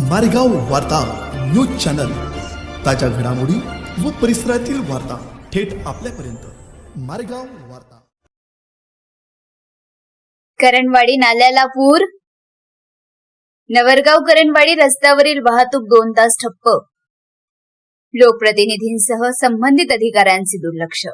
मारेगाव वार्ता news channel. ताज्या घडामोडी व परिसरातील वार्ता थेट आपल्यापर्यंत. मारेगाव वार्ता. करणवाडी नाल्याला पूर नवरगाव करणवाडी रस्त्यावरील वाहतूक दोन तास ठप्प. लोकप्रतिनिधींसह संबंधित अधिकाऱ्यांचे दुर्लक्ष.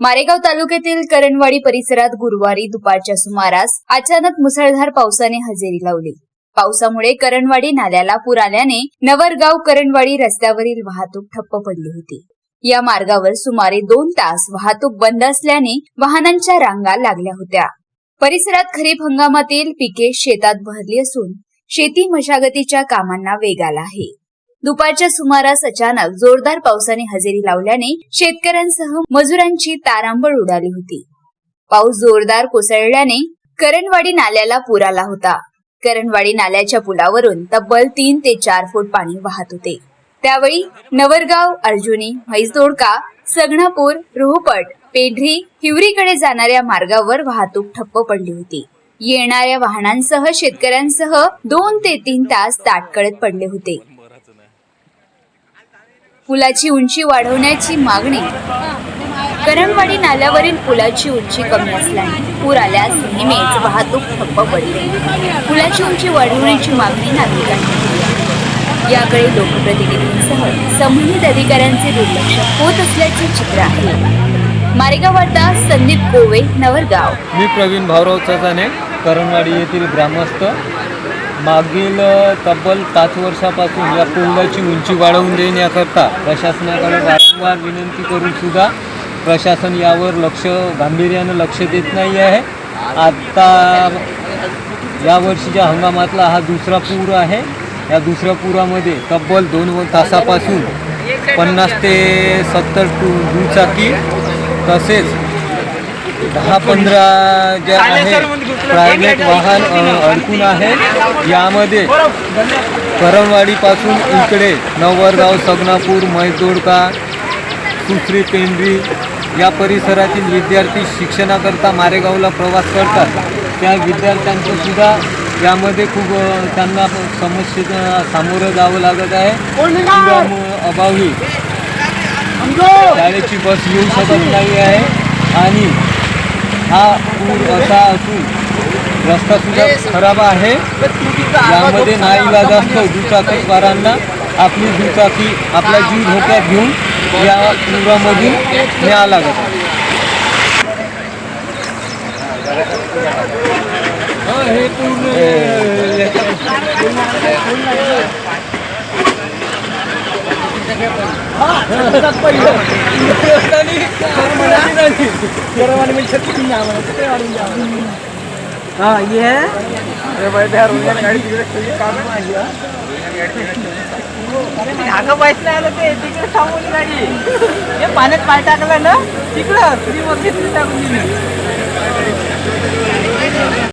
मारेगाव तालुक्यातील करणवाडी परिसरात गुरुवारी दुपारच्या सुमारास अचानक मुसळधार पावसाने हजेरी लावली. पावसामुळे करणवाडी नाल्याला पूर आल्याने नवरगाव करणवाडी रस्त्यावरील वाहतूक ठप्प पडली होती. या मार्गावर सुमारे दोन तास वाहतूक बंद असल्याने वाहनांच्या रांगा लागल्या होत्या. परिसरात खरीप हंगामातील पिके शेतात भरली असून शेती मशागतीच्या कामांना वेग आला आहे. दुपारच्या सुमारास अचानक जोरदार पावसाने हजेरी लावल्याने शेतकऱ्यांसह मजुरांची तारांबळ उडाली होती. पाऊस जोरदार कोसळल्याने करणवाडी नाल्याला पूर आला होता. करणवाडी नाल्याच्या पुलावरून तब्बल तीन ते चार फूट पाणी वाहत होते. त्यावेळी नवरगाव अर्जुनी म्हैसदोडका सगणापूर रोहपट पेढरी हिवरीकडे जाणाऱ्या मार्गावर वाहतूक ठप्प पडली होती. येणाऱ्या वाहनांसह शेतकऱ्यांसह दोन ते तीन तास ताटकळत पडले होते. पुलाची उंची वाढवण्याची मागणी करणवाडी नाल्यावरील पुलाची उंची कमी असल्याने पूर आल्यास नेहमीच वाहतूक ठप्प पडली. पुलाची उंची वाढवण्याची मागणी नागरिकांनी केली याकडे लोकप्रतिनिधींसह संबंधित अधिकाऱ्यांचे दुर्लक्ष होत असल्याचे चित्र आहे. मारेगाव वार्ता संदीप गोवे नवरगाव. मी प्रवीण भाऊराव चव्हाणे करणवाडी येथील ग्रामस्थ. मागील तब्बल पाच वर्षापासून या पुलाची उंची वाढवून देण्याकरता प्रशासनाकडे वारंवार विनंती करून सुद्धा प्रशासन यावर लक्ष गांभीर्यानं लक्ष देत नाही आहे. आत्ता या वर्षीच्या हंगामातला हा दुसरा पूर आहे. या दुसऱ्या पुरामध्ये तब्बल दोन तासापासून पन्नास ते सत्तर टू दुचाकी तसेच दहा पंधरा जे आहेत प्रायव्हेट वाहन अडकून आहेत यामध्ये करमवाडीपासून इकडे नवरगाव सगनापूर मैदोडका सुसरी पेंढरी या परिसरातील विद्यार्थी शिक्षणाकरता मारेगावला प्रवास करतात. त्या विद्यार्थ्यांचं सुद्धा यामध्ये खूप त्यांना समस्येचं सामोरं जावं लागत आहे. अभावी शाळेची बस येऊ शकत नाही आहे. आणि हा पूर असा असून रस्ता सुद्धा खराब आहे. यामध्ये नाईलाजास्त दुचाकीस्वारांना आपली दुचाकी आपला जीव धोक्यात घेऊन या पुरामधून न्यावं लागत आहे हा, हे पूर्ण हा। ये अगं पाहिजे आलं ते तिकडे थांबवली गाडी. हे पाण्यात पाय टाकलं ना तिकडं तुम्ही वरती टाकून दिली.